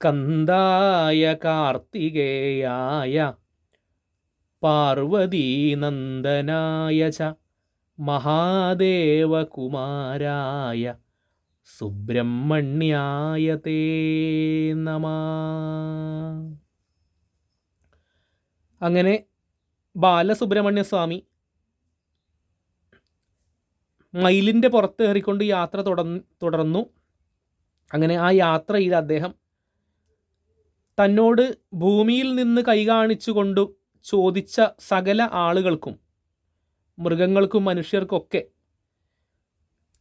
സ്കന്ദായ കാർത്തികേയായ പാർവതീനന്ദനായ ച മഹാദേവകുമാരായ സുബ്രഹ്മണ്യായ തേ നമ. അങ്ങനെ ബാലസുബ്രഹ്മണ്യ സ്വാമി മയിലിന്റെ പുറത്ത് കയറിക്കൊണ്ട് യാത്ര തുടർന്നു. അങ്ങനെ ആ യാത്രയിൽ അദ്ദേഹം തന്നോട് ഭൂമിയിൽ നിന്ന് കൈ കാണിച്ചുകൊണ്ട് ചോദിച്ച സകല ആളുകൾക്കും മൃഗങ്ങൾക്കും മനുഷ്യർക്കൊക്കെ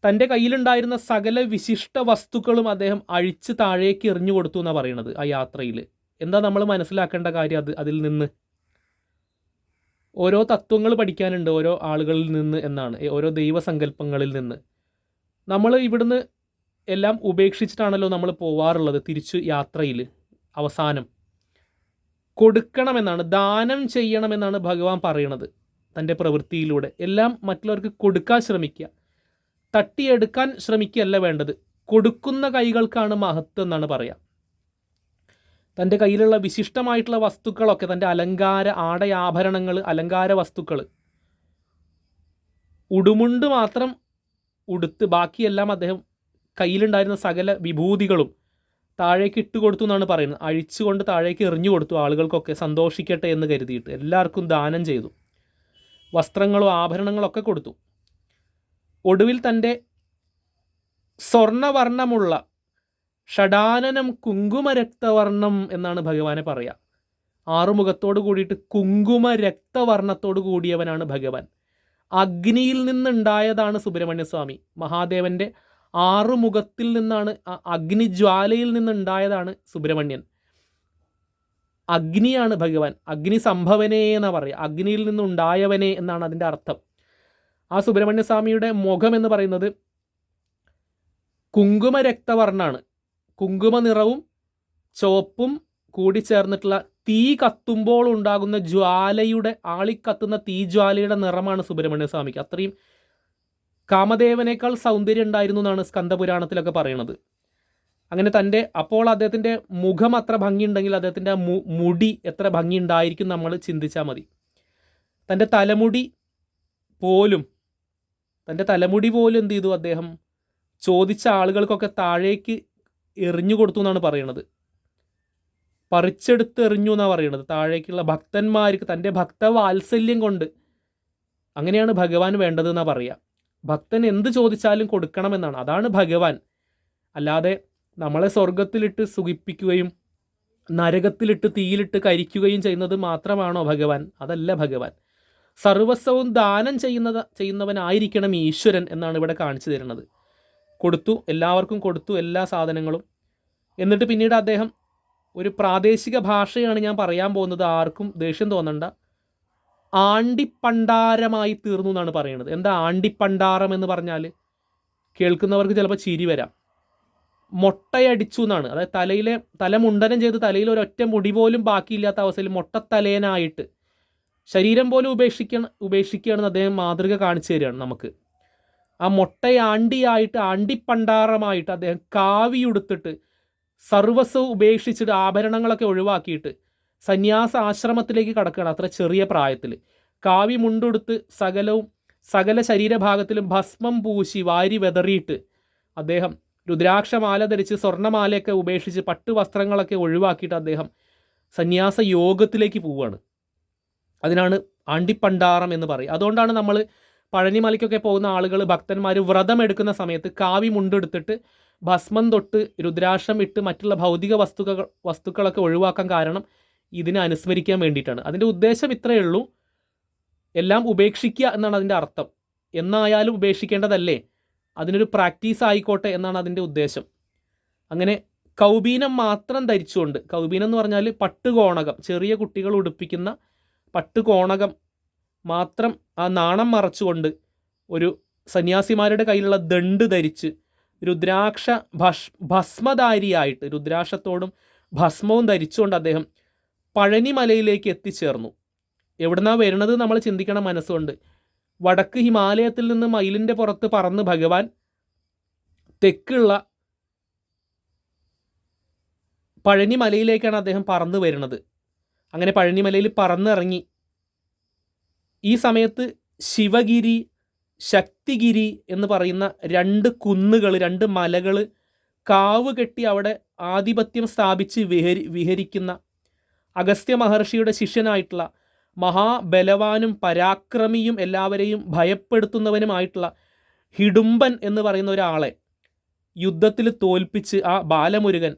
തന്റെ കയ്യിലുണ്ടായിരുന്ന സകല വിശിഷ്ട വസ്തുക്കളും അദ്ദേഹം അഴിച്ച് താഴേക്ക് എറിഞ്ഞു കൊടുത്തു എന്നാണ് പറയുന്നത് ആ യാത്രയിൽ എന്താ നമ്മൾ മനസ്സിലാക്കേണ്ട കാര്യം അത് അതിൽ നിന്ന്? ഓരോ തത്വങ്ങൾ പഠിക്കാനുണ്ട് ഓരോ ആളുകളിൽ നിന്ന് എന്നാണ് ഓരോ ദൈവസങ്കല്പങ്ങളിൽ നിന്ന്. നമ്മൾ ഇവിടുന്ന് എല്ലാം ഉപേക്ഷിച്ചിട്ടാണല്ലോ നമ്മൾ പോവാറുള്ളത് തിരിച്ചു യാത്രയിൽ അവസാനം. കൊടുക്കണമെന്നാണ് ദാനം ചെയ്യണമെന്നാണ് ഭഗവാൻ പറയണത് തന്റെ പ്രവൃത്തിയിലൂടെ. എല്ലാം മറ്റുള്ളവർക്ക് കൊടുക്കാൻ ശ്രമിക്കുക. തട്ടിയെടുക്കാൻ ശ്രമിക്കുകയല്ല വേണ്ടത്. കൊടുക്കുന്ന കൈകൾക്കാണ് മഹത്വം എന്നാണ് പറയുക തന്റെ കയ്യിലുള്ള വിശിഷ്ടമായിട്ടുള്ള വസ്തുക്കളൊക്കെ തന്റെ അലങ്കാര ആടയാഭരണങ്ങൾ അലങ്കാര വസ്തുക്കൾ ഉടുമുണ്ട് മാത്രം ഉടുത്ത് ബാക്കിയെല്ലാം അദ്ദേഹം കയ്യിലുണ്ടായിരുന്ന സകല വിഭൂതികളും താഴേക്ക് ഇട്ട് കൊടുത്തു എന്നാണ് പറയുന്നത്. അഴിച്ചുകൊണ്ട് താഴേക്ക് എറിഞ്ഞു കൊടുത്തു ആളുകൾക്കൊക്കെ സന്തോഷിക്കട്ടെ എന്ന് കരുതിയിട്ട് എല്ലാവർക്കും ദാനം ചെയ്തു. വസ്ത്രങ്ങളും ആഭരണങ്ങളൊക്കെ കൊടുത്തു. ഒടുവിൽ തന്റെ സ്വർണവർണമുള്ള ഷഡാനനം കുങ്കുമരക്തവർണം എന്നാണ് ഭഗവാനെ പറയുക ആറുമുഖത്തോട് കൂടിയിട്ട് കുങ്കുമ രക്തവർണത്തോട് കൂടിയവനാണ് ഭഗവാൻ. അഗ്നിയിൽ നിന്നുണ്ടായതാണ് സുബ്രഹ്മണ്യസ്വാമി. മഹാദേവന്റെ ആറുമുഖത്തിൽ നിന്നാണ് അഗ്നിജ്വാലയിൽ നിന്നുണ്ടായതാണ് സുബ്രഹ്മണ്യൻ. അഗ്നിയാണ് ഭഗവാൻ. അഗ്നി സംഭവനേ എന്നാ പറയുക. അഗ്നിയിൽ നിന്നുണ്ടായവനെ എന്നാണ് അതിന്റെ അർത്ഥം. ആ സുബ്രഹ്മണ്യ സ്വാമിയുടെ മുഖം എന്ന് പറയുന്നത് കുങ്കുമ രക്തവർണാണ് കുങ്കുമ നിറവും ചുവപ്പും കൂടി ചേർന്നിട്ടുള്ള തീ കത്തുമ്പോൾ ഉണ്ടാകുന്ന ജ്വാലയുടെ ആളിക്കത്തുന്ന തീജ്വാലയുടെ നിറമാണ് സുബ്രഹ്മണ്യ സ്വാമിക്ക് അത്രയും കാമദേവനേക്കാൾ സൗന്ദര്യം ഉണ്ടായിരുന്നു എന്നാണ് സ്കന്ദപുരാണത്തിലൊക്കെ പറയണത്. അങ്ങനെ തന്റെ അപ്പോൾ അദ്ദേഹത്തിന്റെ മുഖം അത്ര ഭംഗിയുണ്ടെങ്കിൽ അദ്ദേഹത്തിന്റെ മുടി എത്ര ഭംഗി ഉണ്ടായിരിക്കും നമ്മൾ ചിന്തിച്ചാൽ മതി. തന്റെ തലമുടി പോലും തന്റെ തലമുടി പോലും എന്ത് ചെയ്തു അദ്ദേഹം? ചോദിച്ച ആളുകൾക്കൊക്കെ താഴേക്ക് എറിഞ്ഞു കൊടുത്തു എന്നാണ് പറയണത്. പറിച്ചെടുത്ത് എറിഞ്ഞു എന്നാണ് പറയണത്. താഴേക്കുള്ള ഭക്തന്മാർക്ക് തന്റെ ഭക്തവാത്സല്യം കൊണ്ട് അങ്ങനെയാണ് ഭഗവാൻ വേണ്ടതെന്നാണ് പറയുക. ഭക്തൻ എന്ത് ചോദിച്ചാലും കൊടുക്കണമെന്നാണ്. അതാണ് ഭഗവാൻ. അല്ലാതെ നമ്മളെ സ്വർഗത്തിലിട്ട് സുഖിപ്പിക്കുകയും നരകത്തിലിട്ട് തീയിലിട്ട് കരിക്കുകയും ചെയ്യുന്നത് മാത്രമാണോ ഭഗവാൻ? അതല്ല ഭഗവാൻ. സർവസ്വവും ദാനം ചെയ്യുന്നത് ചെയ്യുന്നവനായിരിക്കണം ഈശ്വരൻ എന്നാണ് ഇവിടെ കാണിച്ചു തരുന്നത്. കൊടുത്തു എല്ലാവർക്കും കൊടുത്തു എല്ലാ സാധനങ്ങളും. എന്നിട്ട് പിന്നീട് അദ്ദേഹം ഒരു പ്രാദേശിക ഭാഷയാണ് ഞാൻ പറയാൻ പോകുന്നത്. ആർക്കും ദേഷ്യം തോന്നണ്ട. ആണ്ടിപ്പണ്ടാരമായി തീർന്നു എന്നാണ് പറയുന്നത് എന്താ ആണ്ടിപ്പണ്ടാരം എന്ന് പറഞ്ഞാൽ കേൾക്കുന്നവർക്ക് ചിലപ്പോൾ ചിരി വരാം. മൊട്ടയടിച്ചു എന്നാണ്. അതായത് തലയിലെ തല മുണ്ടനം ചെയ്ത് തലയിൽ ഒരൊറ്റ മുടി പോലും ബാക്കിയില്ലാത്ത അവസ്ഥയിൽ മൊട്ടത്തലേനായിട്ട് ശരീരം പോലും ഉപേക്ഷിക്കണം ഉപേക്ഷിക്കുകയാണെന്ന് അദ്ദേഹം മാതൃക കാണിച്ചു തരികയാണ് നമുക്ക്. ആ മൊട്ടയാണ്ടിയായിട്ട് ആണ്ടിപ്പണ്ടാരമായിട്ട് അദ്ദേഹം കാവിയുടുത്തിട്ട് സർവസ്വം ഉപേക്ഷിച്ചിട്ട് ആഭരണങ്ങളൊക്കെ ഒഴിവാക്കിയിട്ട് സന്യാസ ആശ്രമത്തിലേക്ക് കടക്കുകയാണ് അത്ര ചെറിയ പ്രായത്തിൽ കാവി മുണ്ടുടുത്ത് സകലവും സകല ശരീരഭാഗത്തിലും ഭസ്മം പൂശി വാരി വെതറിയിട്ട് അദ്ദേഹം രുദ്രാക്ഷമാല ധരിച്ച് സ്വർണമാലയൊക്കെ ഉപേക്ഷിച്ച് പട്ടു വസ്ത്രങ്ങളൊക്കെ ഒഴിവാക്കിയിട്ട് അദ്ദേഹം സന്യാസ യോഗത്തിലേക്ക് പോവുകയാണ്. അതിനാണ് ആണ്ടിപ്പണ്ടാറം എന്ന് പറയും അതുകൊണ്ടാണ് നമ്മൾ പഴനിമലയ്ക്കൊക്കെ പോകുന്ന ആളുകൾ ഭക്തന്മാർ വ്രതം എടുക്കുന്ന സമയത്ത് കാവി മുണ്ടെടുത്തിട്ട് ഭസ്മം തൊട്ട് രുദ്രാക്ഷം ഇട്ട് മറ്റുള്ള ഭൗതിക വസ്തുക്കൾ വസ്തുക്കളൊക്കെ ഒഴിവാക്കാൻ കാരണം ഇതിനെ അനുസ്മരിക്കാൻ വേണ്ടിയിട്ടാണ്. അതിന്റെ ഉദ്ദേശം ഇത്രയേ ഉള്ളൂ. എല്ലാം ഉപേക്ഷിക്കുക എന്നാണ് അതിന്റെ അർത്ഥം. എന്നായാലും ഉപേക്ഷിക്കേണ്ടതല്ലേ? അതിനൊരു പ്രാക്ടീസ് ആയിക്കോട്ടെ എന്നാണ് അതിന്റെ ഉദ്ദേശം. അങ്ങനെ കൗബീനം മാത്രം ധരിച്ചുകൊണ്ട് കൗബീനം എന്ന് പറഞ്ഞാൽ പട്ടുകോണകം ചെറിയ കുട്ടികൾ ഉടുപ്പിക്കുന്ന പട്ടുകോണകം മാത്രം ആ നാണം മറച്ചുകൊണ്ട് ഒരു സന്യാസിമാരുടെ കയ്യിലുള്ള ദണ്ട് ധരിച്ച് രുദ്രാക്ഷ ഭസ് ഭസ്മധാരിയായിട്ട് രുദ്രാക്ഷത്തോടും ഭസ്മവും ധരിച്ചുകൊണ്ട് അദ്ദേഹം പഴനിമലയിലേക്ക് എത്തിച്ചേർന്നു. എവിടുന്നാ വരുന്നത് നമ്മൾ ചിന്തിക്കണം മനസ്സുകൊണ്ട്. വടക്ക് ഹിമാലയത്തിൽ നിന്ന് മയിലിന്റെ പുറത്ത് പറന്ന് ഭഗവാൻ തെക്കുള്ള പഴനിമലയിലേക്കാണ് അദ്ദേഹം പറന്ന് വരുന്നത്. അങ്ങനെ പഴനിമലയിൽ പറന്നിറങ്ങി. ഈ സമയത്ത് ശിവഗിരി ശക്തിഗിരി എന്ന് പറയുന്ന രണ്ട് കുന്നുകൾ രണ്ട് മലകൾ കാവ് കെട്ടി അവിടെ ആധിപത്യം സ്ഥാപിച്ച് വിഹരി വിഹരിക്കുന്ന അഗസ്ത്യ മഹർഷിയുടെ ശിഷ്യനായിട്ടുള്ള മഹാബലവാനും പരാക്രമിയും എല്ലാവരെയും ഭയപ്പെടുത്തുന്നവനുമായിട്ടുള്ള ഹിഡുംബൻ എന്ന് പറയുന്ന ഒരാളെ യുദ്ധത്തിൽ തോൽപ്പിച്ച് ആ ബാലമുരുകൻ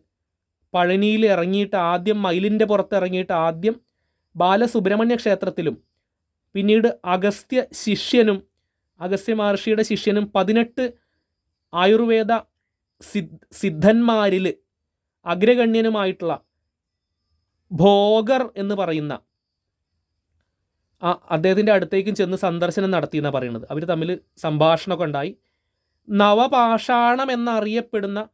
പഴനിയിൽ ഇറങ്ങിയിട്ട് ആദ്യം മയിലിന്റെ പുറത്ത് ഇറങ്ങിയിട്ട് ആദ്യം ബാലസുബ്രഹ്മണ്യ ക്ഷേത്രത്തിലും പിന്നീട് അഗസ്ത്യ ശിഷ്യനും അഗസ്ത്യ മഹർഷിയുടെ ശിഷ്യനും പതിനെട്ട് ആയുർവേദ സിദ്ധന്മാരിൽ അഗ്രഗണ്യനുമായിട്ടുള്ള ഭോഗർ എന്ന് പറയുന്ന ആ അദ്ദേഹത്തിന്റെ അടുത്തേക്കും ചെന്ന് സന്ദർശനം നടത്തി എന്നാണ് പറയുന്നത്. അവർ തമ്മിൽ സംഭാഷണമൊക്കെ ഉണ്ടായി. നവപാഷാണം എന്നറിയപ്പെടുന്ന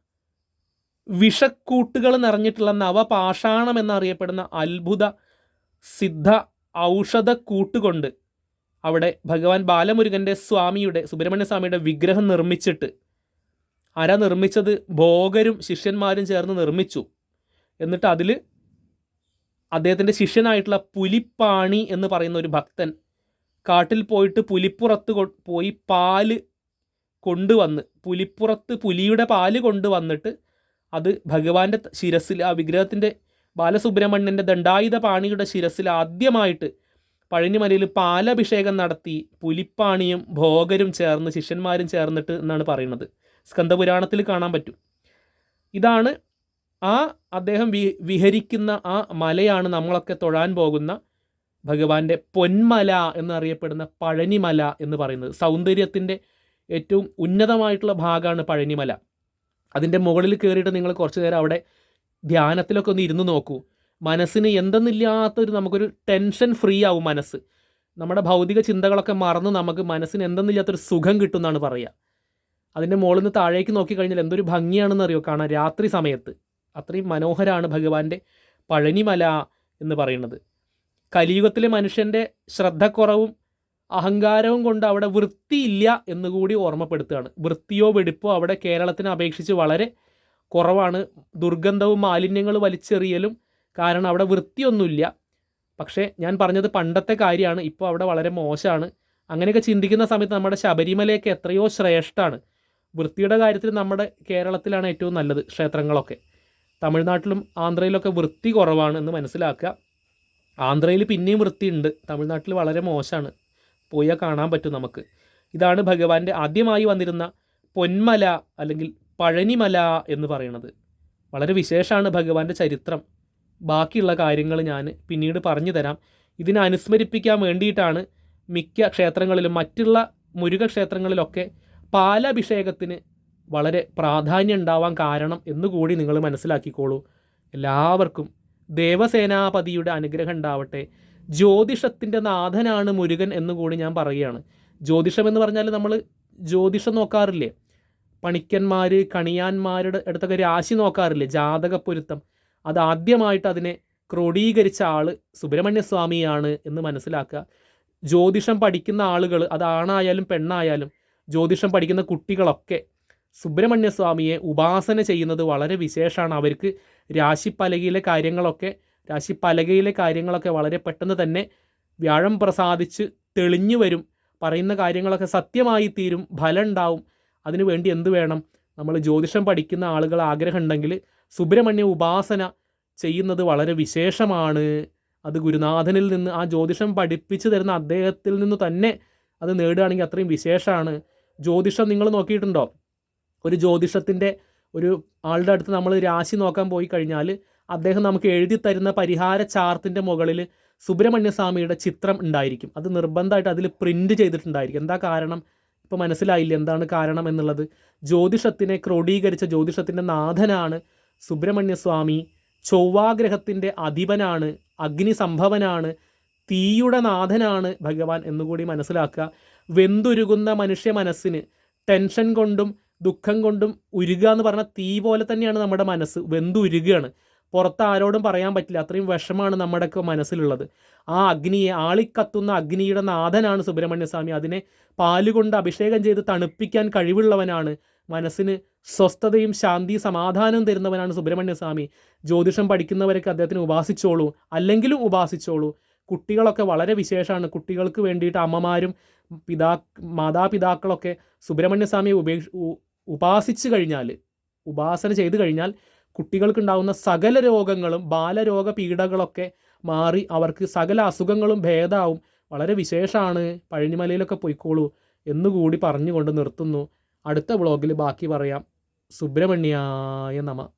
വിഷക്കൂട്ടുകൾ നിറഞ്ഞിട്ടുള്ള നവപാഷാണം എന്നറിയപ്പെടുന്ന അത്ഭുത സിദ്ധ ഔഷധ കൂട്ടുകൊണ്ട് അവിടെ ഭഗവാൻ ബാലമുരുകന്റെ സ്വാമിയുടെ സുബ്രഹ്മണ്യ സ്വാമിയുടെ വിഗ്രഹം നിർമ്മിച്ചിട്ട് ആരാ നിർമ്മിച്ചത് ഭോഗരും ശിഷ്യന്മാരും ചേർന്ന് നിർമ്മിച്ചു. എന്നിട്ട് അതിൽ അദ്ദേഹത്തിന്റെ ശിഷ്യനായിട്ടുള്ള പുലിപ്പാണി എന്ന് പറയുന്ന ഒരു ഭക്തൻ കാട്ടിൽ പോയിട്ട് പുലിപ്പുറത്ത് പോയി പാൽ കൊണ്ടുവന്ന് പുലിപ്പുറത്ത് പുലിയുടെ പാൽ കൊണ്ടുവന്നിട്ട് അത് ഭഗവാന്റെ ശിരസിൽ ആ വിഗ്രഹത്തിന്റെ ബാലസുബ്രഹ്മണ്യന്റെ ദണ്ഡായുധ പാണിയുടെ ശിരസിൽ ആദ്യമായിട്ട് പഴനിമലയിൽ പാലഭിഷേകം നടത്തി പുലിപ്പാണിയും ഭോഗരും ചേർന്ന് ശിഷ്യന്മാരും ചേർന്നിട്ട് എന്നാണ് പറയുന്നത്. സ്കന്ദപുരാണത്തിൽ കാണാൻ പറ്റും. ഇതാണ് ആ അദ്ദേഹം വി വിഹരിക്കുന്ന ആ മലയാണ് നമ്മളൊക്കെ തൊഴാൻ പോകുന്ന ഭഗവാന്റെ പൊന്മല എന്നറിയപ്പെടുന്ന പഴനിമല എന്ന് പറയുന്നത്. സൗന്ദര്യത്തിന്റെ ഏറ്റവും ഉന്നതമായിട്ടുള്ള ഭാഗമാണ് പഴനിമല. അതിന്റെ മുകളിൽ കയറിയിട്ട് നിങ്ങൾ കുറച്ച് നേരം അവിടെ ധ്യാനത്തിലൊക്കെ ഒന്ന് ഇരുന്ന് നോക്കൂ. മനസ്സിന് എന്തെന്നില്ലാത്തൊരു നമുക്കൊരു ടെൻഷൻ ഫ്രീ ആവും മനസ്സ്. നമ്മുടെ ഭൗതിക ചിന്തകളൊക്കെ മറന്ന് നമുക്ക് മനസ്സിന് എന്തെന്നില്ലാത്തൊരു സുഖം കിട്ടും എന്നാണ് പറയുക. അതിന്റെ മുകളിൽ നിന്ന് താഴേക്ക് നോക്കിക്കഴിഞ്ഞാൽ എന്തൊരു ഭംഗിയാണെന്ന് അറിയോ കാണാൻ രാത്രി സമയത്ത്. അത്രയും മനോഹരമാണ് ഭഗവാന്റെ പഴനിമല എന്ന് പറയുന്നത്. കലിയുഗത്തിലെ മനുഷ്യന്റെ ശ്രദ്ധക്കുറവും അഹങ്കാരവും കൊണ്ട് അവിടെ വൃത്തിയില്ല എന്നുകൂടി ഓർമ്മപ്പെടുത്തുകയാണ്. വൃത്തിയോ വെടിപ്പോ അവിടെ കേരളത്തിനെ അപേക്ഷിച്ച് വളരെ കുറവാണ്. ദുർഗന്ധവും മാലിന്യങ്ങളും വലിച്ചെറിയലും കാരണം അവിടെ വൃത്തിയൊന്നുമില്ല. പക്ഷേ ഞാൻ പറഞ്ഞത് പണ്ടത്തെ കാര്യമാണ്. ഇപ്പോൾ അവിടെ വളരെ മോശമാണ്. അങ്ങനെയൊക്കെ ചിന്തിക്കുന്ന സമയത്ത് നമ്മുടെ ശബരിമലയൊക്കെ എത്രയോ ശ്രേഷ്ഠമാണ് വൃത്തിയുടെ കാര്യത്തിൽ നമ്മുടെ കേരളത്തിലാണ് ഏറ്റവും നല്ലത് ക്ഷേത്രങ്ങളൊക്കെ. തമിഴ്നാട്ടിലും ആന്ധ്രയിലൊക്കെ വൃത്തി കുറവാണ് എന്ന് മനസ്സിലാക്കുക. ആന്ധ്രയിൽ പിന്നെയും വൃത്തിയുണ്ട്. തമിഴ്നാട്ടിൽ വളരെ മോശമാണ്. പോയാൽ കാണാൻ പറ്റും നമുക്ക്. ഇതാണ് ഭഗവാന്റെ ആദ്യമായി വന്നിരുന്ന പൊന്മല അല്ലെങ്കിൽ പഴനിമല എന്ന് പറയുന്നത് വളരെ വിശേഷമാണ് ഭഗവാന്റെ ചരിത്രം. ബാക്കിയുള്ള കാര്യങ്ങൾ ഞാൻ പിന്നീട് പറഞ്ഞു തരാം. ഇതിനെ അനുസ്മരിപ്പിക്കാൻ വേണ്ടിയിട്ടാണ് മിക്ക ക്ഷേത്രങ്ങളിലും മറ്റുള്ള മുരുക ക്ഷേത്രങ്ങളിലൊക്കെ പാലഭിഷേകത്തിന് വളരെ പ്രാധാന്യം ഉണ്ടാവാൻ കാരണം എന്നുകൂടി നിങ്ങൾ മനസ്സിലാക്കിക്കോളൂ. എല്ലാവർക്കും ദേവസേനാപതിയുടെ അനുഗ്രഹം ഉണ്ടാവട്ടെ. ജ്യോതിഷത്തിന്റെ നാഥനാണ് മുരുകൻ എന്നുകൂടി ഞാൻ പറയുകയാണ്. ജ്യോതിഷം എന്ന് പറഞ്ഞാൽ നമ്മൾ ജ്യോതിഷം നോക്കാറില്ലേ? പണിക്കന്മാർ കണിയാന്മാരുടെ അടുത്തൊക്കെ രാശി നോക്കാറില്ലേ? ജാതക പൊരുത്തം അത് ആദ്യമായിട്ട് അതിനെ ക്രോഡീകരിച്ച ആൾ സുബ്രഹ്മണ്യസ്വാമിയാണ് എന്ന് മനസ്സിലാക്കുക. ജ്യോതിഷം പഠിക്കുന്ന ആളുകൾ അതാണായാലും പെണ്ണായാലും ജ്യോതിഷം പഠിക്കുന്ന കുട്ടികളൊക്കെ സുബ്രഹ്മണ്യസ്വാമിയെ ഉപാസന ചെയ്യുന്നത് വളരെ വിശേഷമാണ്. അവർക്ക് രാശിപ്പലകയിലെ കാര്യങ്ങളൊക്കെ രാശിപ്പലകയിലെ കാര്യങ്ങളൊക്കെ വളരെ പെട്ടെന്ന് തന്നെ വ്യാഴം പ്രസാദിച്ച് തെളിഞ്ഞു വരും. പറയുന്ന കാര്യങ്ങളൊക്കെ സത്യമായി തീരും ഫലം ഉണ്ടാവും അതിനുവേണ്ടി എന്ത് വേണം? നമ്മൾ ജ്യോതിഷം പഠിക്കുന്ന ആളുകൾ ആഗ്രഹമുണ്ടെങ്കിൽ സുബ്രഹ്മണ്യ ഉപാസന ചെയ്യുന്നത് വളരെ വിശേഷമാണ്. അത് ഗുരുനാഥനിൽ നിന്ന് ആ ജ്യോതിഷം പഠിപ്പിച്ചു തരുന്ന അദ്ദേഹത്തിൽ നിന്ന് തന്നെ അത് നേടുകയാണെങ്കിൽ അത്രയും വിശേഷമാണ്. ജ്യോതിഷം നിങ്ങൾ നോക്കിയിട്ടുണ്ടോ? ഒരു ജ്യോതിഷത്തിന്റെ ഒരു ആളുടെ അടുത്ത് നമ്മൾ രാശി നോക്കാൻ പോയി കഴിഞ്ഞാൽ അദ്ദേഹം നമുക്ക് എഴുതി തരുന്ന പരിഹാര ചാർത്തിന്റെ മുകളിൽ സുബ്രഹ്മണ്യസ്വാമിയുടെ ചിത്രം ഉണ്ടായിരിക്കും. അത് നിർബന്ധമായിട്ട് അതിൽ പ്രിന്റ് ചെയ്തിട്ടുണ്ടായിരിക്കും. എന്താ കാരണം? ഇപ്പോൾ മനസ്സിലായില്ല? എന്താണ് കാരണം എന്നുള്ളത്? ജ്യോതിഷത്തിനെ ക്രോഡീകരിച്ച ജ്യോതിഷത്തിന്റെ നാഥനാണ് സുബ്രഹ്മണ്യസ്വാമി. ചൊവ്വാഗ്രഹത്തിന്റെ അധിപനാണ് അഗ്നി സംഭവനാണ് തീയുടെ നാഥനാണ് ഭഗവാൻ എന്നുകൂടി മനസ്സിലാക്കുക. വെന്തുരുകുന്ന മനുഷ്യ മനസ്സിന് ടെൻഷൻ കൊണ്ടും ദുഃഖം കൊണ്ടും ഉരുക എന്ന് പറഞ്ഞാൽ തീ പോലെ തന്നെയാണ് നമ്മുടെ മനസ്സ്. വെന്തുരുകയാണ് പുറത്ത് ആരോടും പറയാൻ പറ്റില്ല. അത്രയും വിഷമാണ് നമ്മുടെയൊക്കെ മനസ്സിലുള്ളത്. ആ അഗ്നിയെ ആളിക്കത്തുന്ന അഗ്നിയുടെ നാഥനാണ് സുബ്രഹ്മണ്യസ്വാമി. അതിനെ പാലുകൊണ്ട് അഭിഷേകം ചെയ്ത് തണുപ്പിക്കാൻ കഴിവുള്ളവനാണ്. മനസ്സിന് സ്വസ്ഥതയും ശാന്തി സമാധാനവും തരുന്നവനാണ് സുബ്രഹ്മണ്യസ്വാമി. ജ്യോതിഷം പഠിക്കുന്നവരൊക്കെ അദ്ദേഹത്തിന് ഉപാസിച്ചോളൂ. അല്ലെങ്കിലും ഉപാസിച്ചോളൂ. കുട്ടികളൊക്കെ വളരെ വിശേഷമാണ്. കുട്ടികൾക്ക് വേണ്ടിയിട്ട് അമ്മമാരും പിതാ മാതാപിതാക്കളൊക്കെ സുബ്രഹ്മണ്യസ്വാമിയെ ഉപേക്ഷ ഉപാസിച്ചു കഴിഞ്ഞാൽ ഉപാസന ചെയ്തു കഴിഞ്ഞാൽ കുട്ടികൾക്കുണ്ടാകുന്ന സകല രോഗങ്ങളും ബാലരോഗ പീഡകളൊക്കെ മാറി അവർക്ക് സകല അസുഖങ്ങളും ഭേദമാവും വളരെ വിശേഷമാണ് പഴനിമലയിലൊക്കെ പോയിക്കോളൂ എന്നുകൂടി പറഞ്ഞുകൊണ്ട് നിർത്തുന്നു. അടുത്ത വ്ളോഗിൽ ബാക്കി പറയാം. സുബ്രഹ്മണ്യായ നമ.